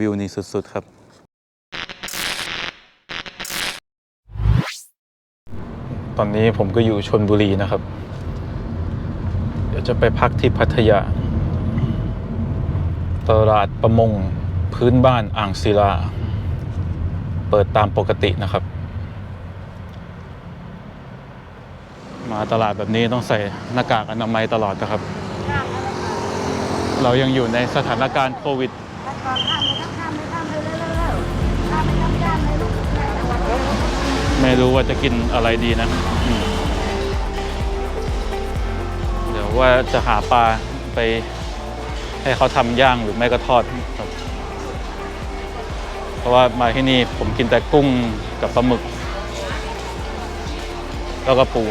วิวนี่สุด ๆ ครับ ตอนนี้ผมก็อยู่ชนบุรีนะครับ เดี๋ยวจะไปพักที่พัทยา ตลาดประมงพื้นบ้านอ่างศิลา เปิดตามปกตินะครับ มาตลาดแบบนี้ต้องใส่หน้ากากอนามัยตลอดนะครับ เรายังอยู่ในสถานการณ์โควิด ก่อนข้ามไม่ต้องข้ามไม่ข้ามเลยเร็วๆข้ามไม่ต้องย่านเลยลูกแม่ระวังเลยไม่รู้ว่าจะกินอะไรดีนะอืมเดี๋ยวว่าจะหาปลาไปให้เขาทำย่างหรือไม่ก็ทอดครับ เพราะว่ามาที่นี่ผมกินแต่กุ้งกับปลาหมึก แล้วก็ปู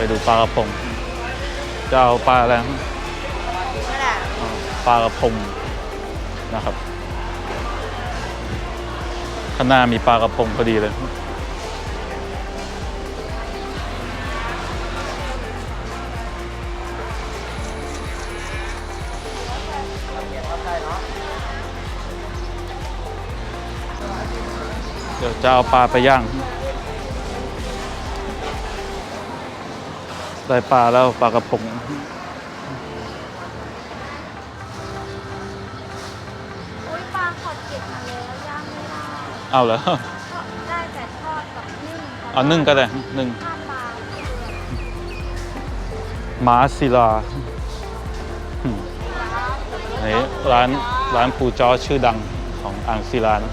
ไปดูปลากระพงจะเอาปลาอะไรครับเอาปลากระพงนะครับข้างหน้ามีปลากระพงพอดีเลย เดี๋ยวจะเอาปลาไปย่าง ได้ปลาแล้วปลากระพงอุ้ยปลาขอดเก็บมาแล้วย่างไม่ได้เอาเหรอได้แต่ทอดกับนึ่งเอานึ่งก็ได้นึ่งข้ามปลาม้าศิลาอืมนี่ร้านร้านปูจอชื่อดังของอ่างศิลานะ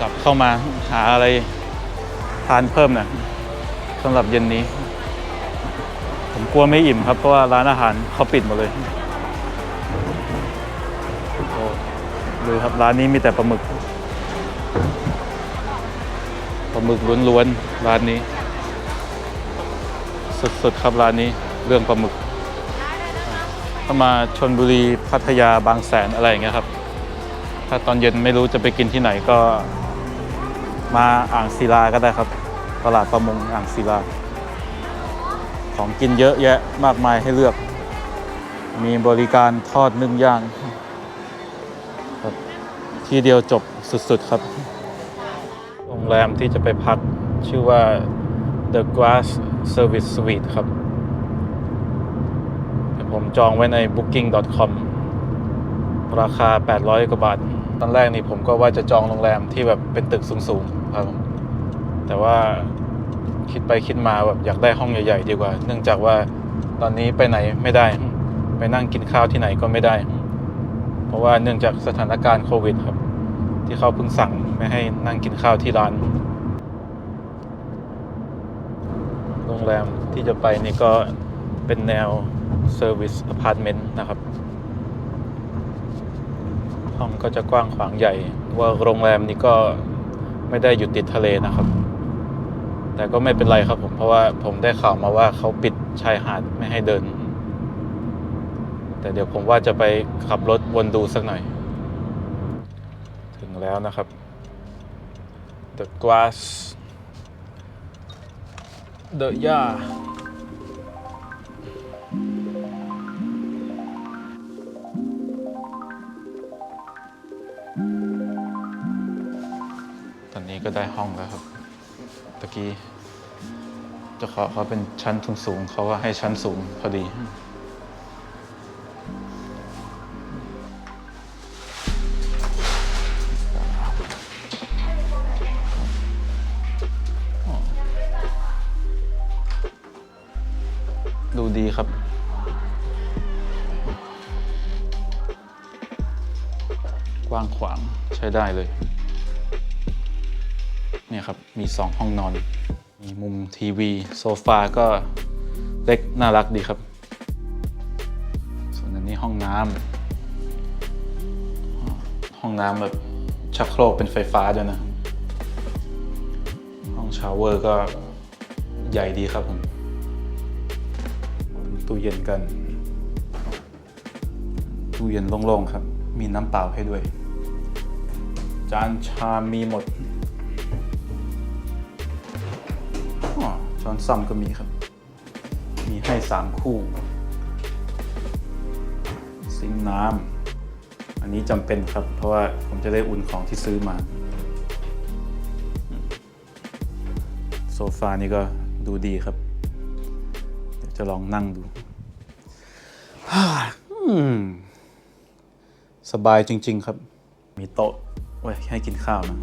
กลับเข้ามาหาอะไรทานเพิ่มน่อยสำหรับเย็นนี้ ผมกลัวไม่อิ่มครับ เพราะว่าร้านอาหารเขาปิดหมดเลยโอ้ดูครับร้านนี้มีแต่ปลาหมึกปลาหมึกล้วนๆร้านนี้สุดๆครับร้านนี้เรื่องปลาหมึกถ้ามาชนบุรีพัทยาบางแสนอะไรอย่างเงี้ยครับ ถ้าตอนเย็นไม่รู้จะไปกินที่ไหนก็ มาอ่างศิลาก็ได้ครับ ตลาดประมงอ่างศิลา ของกินเยอะแยะมากมายให้เลือก มีบริการทอดนึ่งย่างครับที่เดียวจบสุดๆครับโรงแรมที่จะไปพักชื่อว่า The Grass Service Suite ครับผมจองไว้ใน booking.com ราคา 800 กว่าบาท ตอนแรกนี่ผมก็ว่าจะจองโรงแรมที่แบบเป็นตึกสูง ๆ ครับ แต่ว่าคิดไปคิดมาแบบอยากได้ห้องใหญ่ ๆ ดีกว่า เนื่องจากว่าตอนนี้ไปไหนไม่ได้ ไปนั่งกินข้าวที่ไหนก็ไม่ได้ เพราะว่าเนื่องจากสถานการณ์โควิดครับ ที่เขาเพิ่งสั่งไม่ให้นั่งกินข้าวที่ร้าน โรงแรมที่จะไปนี่ก็เป็นแนวเซอร์วิสอพาร์ตเมนต์นะครับ ห้องก็จะกว้างขวางใหญ่ ว่าโรงแรมนี้ก็ ไม่ได้อยู่ติดทะเลนะครับ แต่ก็ไม่เป็นไรครับผมเพราะว่าผมได้ข่าวมาว่าเขาปิดชายหาดไม่ให้เดิน แต่เดี๋ยวผมว่าจะไปขับรถวนดูสักหน่อย ถึงแล้วนะครับ The Grass The Ya นี้ก็ได้ห้องแล้วครับ ตะกี้เจะขอเขาเป็นชั้นสูงๆเขาก็ให้ชั้นสูงพอดี ดูดีครับกว้างขวางใช้ได้เลย เนี่ยครับมีสองห้องนอน มีมุมทีวีโซฟาก็เล็กน่ารักดีครับ ส่วนอันนี้ห้องน้ำห้องน้ำแบบชักโครกเป็นไฟฟ้าด้วยนะ ห้องชาวเวอร์ก็ใหญ่ดีครับผมตู้เย็นกันตู้เย็นโล่งๆครับ มีน้ำเปล่าให้ด้วย จานชามมีหมด อ้อนซ่อมก็มีครับ มีให้สามคู่ ซิงน้ำอันนี้จำเป็นครับ เพราะว่าผมจะได้อุ่นของที่ซื้อมา โซฟานี่ก็ดูดีครับ เดี๋ยวจะลองนั่งดู สบายจริง ๆ ครับ มีโต๊ะไว้ให้กินข้าวนะ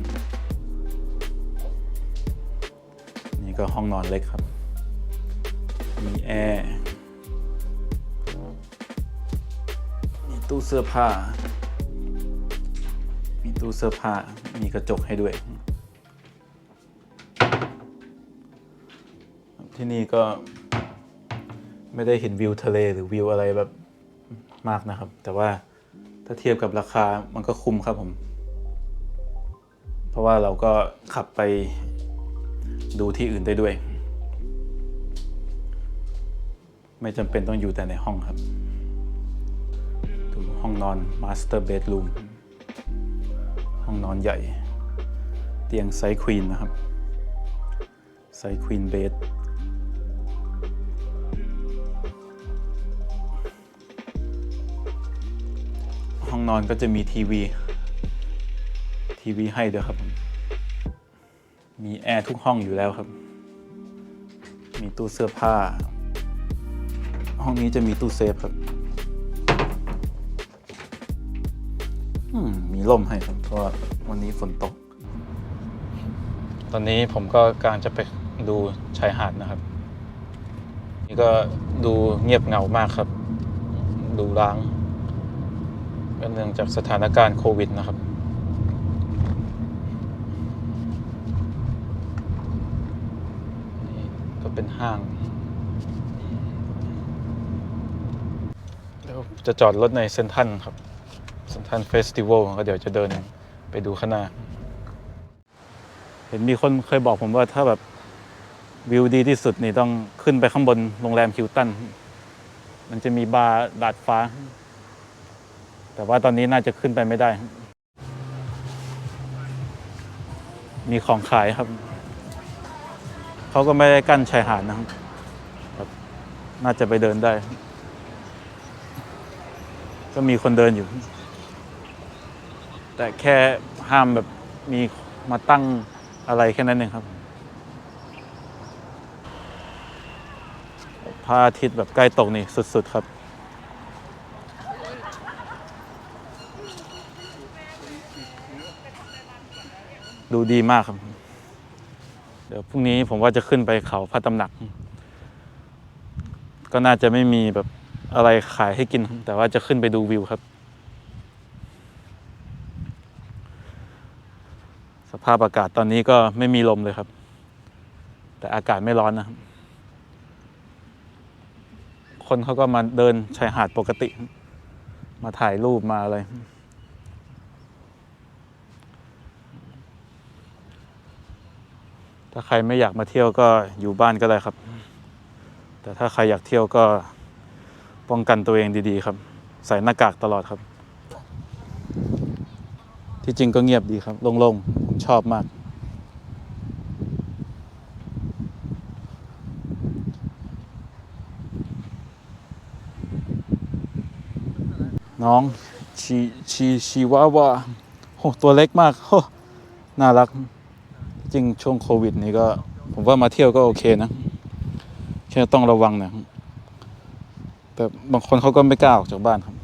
ก็ห้องนอนเล็กครับ มีแอร์มีตู้เสื้อผ้า มีตู้เสื้อผ้า มีกระจกให้ด้วย ที่นี่ก็ไม่ได้เห็นวิวทะเลหรือวิวอะไรแบบมากนะครับ แต่ว่าถ้าเทียบกับราคามันก็คุ้มครับผม เพราะว่าเราก็ขับไป ดูที่อื่นได้ด้วย ไม่จำเป็นต้องอยู่แต่ในห้องครับดูห้องนอน Master Bedroom ห้องนอนใหญ่ เตียงไซส์ควีนนะครับ ไซส์ควีนเบดห้องนอนก็จะมีทีวี ทีวีให้ด้วยครับ มีแอร์ทุกห้องอยู่แล้วครับ มีตู้เสื้อผ้า ห้องนี้จะมีตู้เซฟครับอืมมีร่มให้ครับเพราะวันนี้ฝนตก ตอนนี้ผมก็กำลังจะไปดูชายหาดนะครับ นี่ก็ดูเงียบเหงามากครับ ดูร้างเนื่องจากสถานการณ์โควิดนะครับ นี่ก็ เป็นห้าง แล้วจะจอดรถในเซนทรันครับเซนทรันเฟสติวัลก็เดี๋ยวจะเดินไปดูข้างหน้า เห็นมีคนเคยบอกผมว่าถ้าแบบวิวดีที่สุดนี่ต้องขึ้นไปข้างบนโรงแรมฮิลตัน มันจะมีบาร์ดาดฟ้า แต่ว่าตอนนี้น่าจะขึ้นไปไม่ได้ มีของขายครับ เขาก็ไม่ได้กั้นชายหาดนะครับ น่าจะไปเดินได้ ก็มีคนเดินอยู่ แต่แค่ห้ามแบบมีมาตั้งอะไรแค่นั้นเองครับพระอาทิตย์แบบใกล้ตกนี่สุด ๆ ครับ ดูดีมากครับ เดี๋ยวพรุ่งนี้ผมว่าจะขึ้นไปเขาพระตำหนัก ก็น่าจะไม่มีแบบอะไรขายให้กิน แต่ว่าจะขึ้นไปดูวิวครับ สภาพอากาศตอนนี้ก็ไม่มีลมเลยครับ แต่อากาศไม่ร้อนนะครับ คนเขาก็มาเดินชายหาดปกติ มาถ่ายรูปมาอะไร ถ้าใครไม่อยากมาเที่ยวก็อยู่บ้านก็ได้ครับ แต่ถ้าใครอยากเที่ยวก็ป้องกันตัวเองดีๆครับ ใส่หน้ากากตลอดครับ ที่จริงก็เงียบดีครับโล่งๆผมชอบมาก น้องชีชีชีวาวาโหตัวเล็กมากโหน่ารัก จริงช่วงโควิดนี้ก็ ผมว่ามาเที่ยวก็โอเคนะแค่ต้องระวังนะแต่บางคนเขาก็ไม่กล้าออกจากบ้านครับ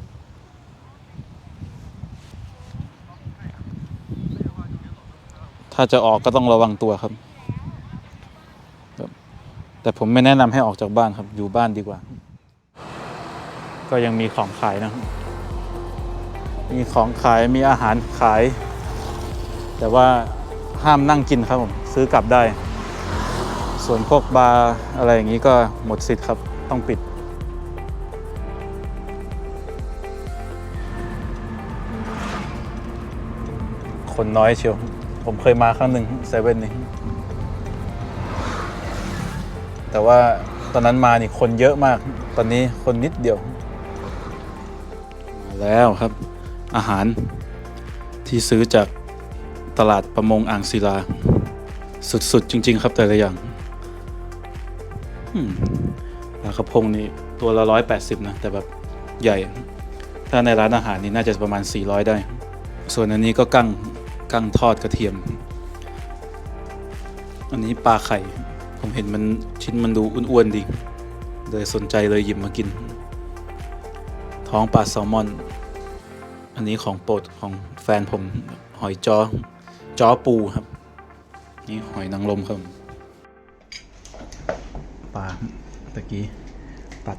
ถ้าจะออกก็ต้องระวังตัวครับ แต่ผมไม่แนะนำให้ออกจากบ้านครับ อยู่บ้านดีกว่า ก็ยังมีของขายนะ มีของขายมีอาหารขาย แต่ว่า ห้ามนั่งกินครับผมซื้อกลับได้ ส่วนพวกบาร์อะไรอย่างนี้ก็หมดสิทธิ์ครับต้องปิด คนน้อยเชียวผมเคยมาครั้งหนึ่งเซเว่นนี้แต่ว่าตอนนั้นมานี่คนเยอะมาก ตอนนี้คนนิดเดียว มาแล้วครับ อาหารที่ซื้อจาก ตลาดประมงอ่างศิลา สุดๆ จริง ๆ ครับแต่ละอย่างปลากระพงนี่ตัวละร้อยแปดสิบนะ แต่แบบใหญ่ ถ้าในร้านอาหารนี่น่าจะประมาณ 400 ได้ ส่วนอันนี้ก็กั้งกั้งทอดกระเทียม อันนี้ปลาไข่ ผมเห็นมันชิ้นมันดูอ้วนๆดี เลยสนใจเลยหยิบมากิน ท้องปลาแซลมอน อันนี้ของโปรดของแฟนผมหอยจอ จอปูครับ นี่หอยนางรมครับปลาตะกี้ตัด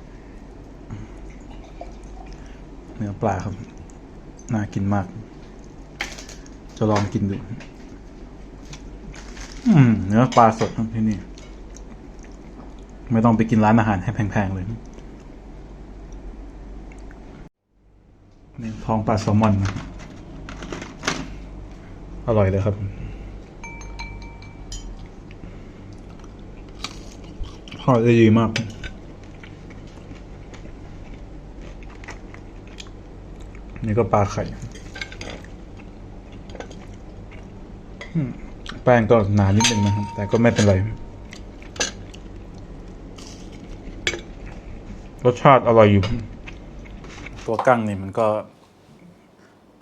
เนื้อปลาครับ น่ากินมาก จะลองกินดูเนื้อปลาสดครับที่นี่ ไม่ต้องไปกินร้านอาหารให้แพงๆเลยนี่ท้องปลาแซลมอนนะ อร่อยเลยครับทอดได้ดีมาก นี่ก็ปลาไข่ แป้งก็หนานิดนึงนะครับ แต่ก็ไม่เป็นไร รสชาติอร่อยอยู่ ตัวกั้งนี่มันก็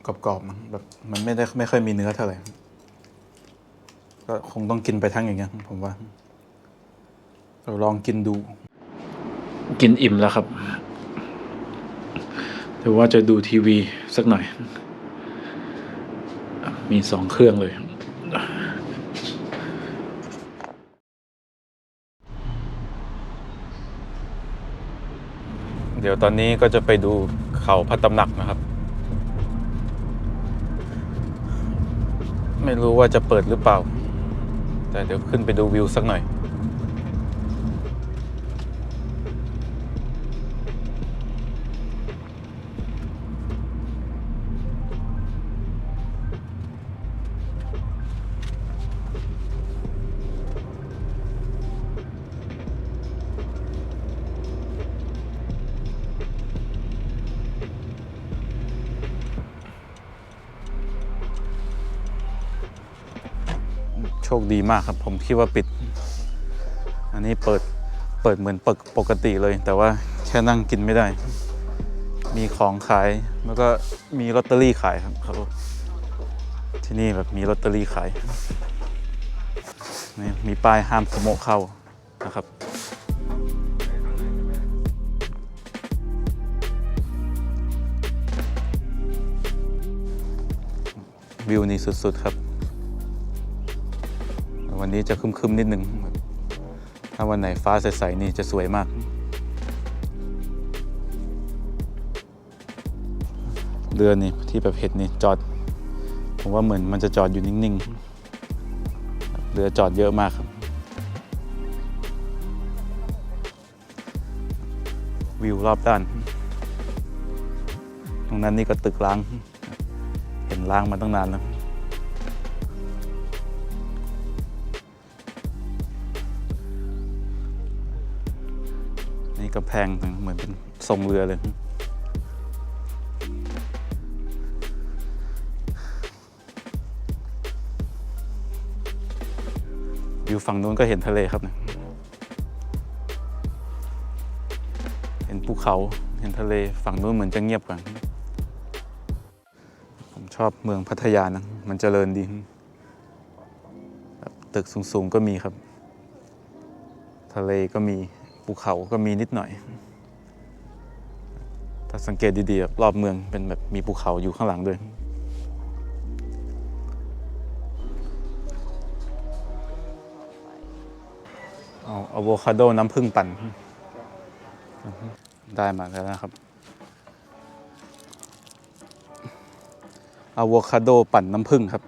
กรอบๆนะแบบมันไม่ได้ไม่ค่อยมีเนื้อเท่าไหร่ ก็คงต้องกินไปทั้งอย่างเงี้ยผมว่า เราลองกินดู กินอิ่มแล้วครับแต่ว่าจะดูทีวีสักหน่อย มีสองเครื่องเลย เดี๋ยวตอนนี้ก็จะไปดูเขาพระตำหนักนะครับ ไม่รู้ว่าจะเปิดหรือเปล่า แต่เดี๋ยวขึ้นไปดูวิวสักหน่อย คดีมากครับ ผมคิดว่าปิด อันนี้เปิดเปิดเหมือนปกปกติเลย แต่ว่าแค่นั่งกินไม่ได้ มีของขายแล้วก็มีลอตเตอรี่ขายครับเขาที่นี่แบบมีลอตเตอรี่ขายนี่มีป้ายห้ามสโมกเข้านะครับวิวนี่สุด ๆ ครับ วันนี้จะคึมๆนิดนึง ถ้าวันไหนฟ้าใส ๆ นี่จะสวยมาก เรือนี่ที่แบบเห็ดนี่จอด ผมว่าเหมือนมันจะจอดอยู่นิ่ง ๆ เรือจอดเยอะมากครับ วิวรอบด้าน ตรงนั้นนี่ก็ตึกล้าง เห็นล้างมาตั้งนานแล้ว กำแพงเหมือนเป็นทรงเรือเลยอยู่ฝั่งนู้นก็เห็นทะเลครับเนี่ยเห็นภูเขาเห็นทะเลฝั่งนู้นเหมือนจะเงียบกว่าผมชอบเมืองพัทยานะ มันเจริญดีตึกสูงๆก็มีครับ ทะเลก็มี ภูเขาก็มีนิดหน่อย ถ้าสังเกตดีๆรอบเมืองเป็นแบบมีภูเขาอยู่ข้างหลังด้วยเอาอะโวคาโดน้ำผึ้งปั่น ได้มาแล้วนะครับอะโวคาโดปั่นน้ำผึ้งครับ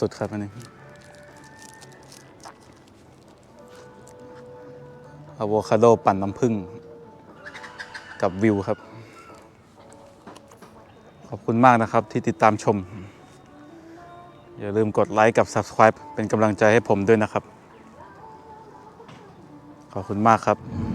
สุด ๆ ครับอันนี้ อะโวคาโดปั่นน้ำผึ้งกับวิวครับ ขอบคุณมากนะครับที่ติดตามชม อย่าลืมกดไลค์กับ Subscribe เป็นกำลังใจให้ผมด้วยนะครับขขอบคุณมากครับ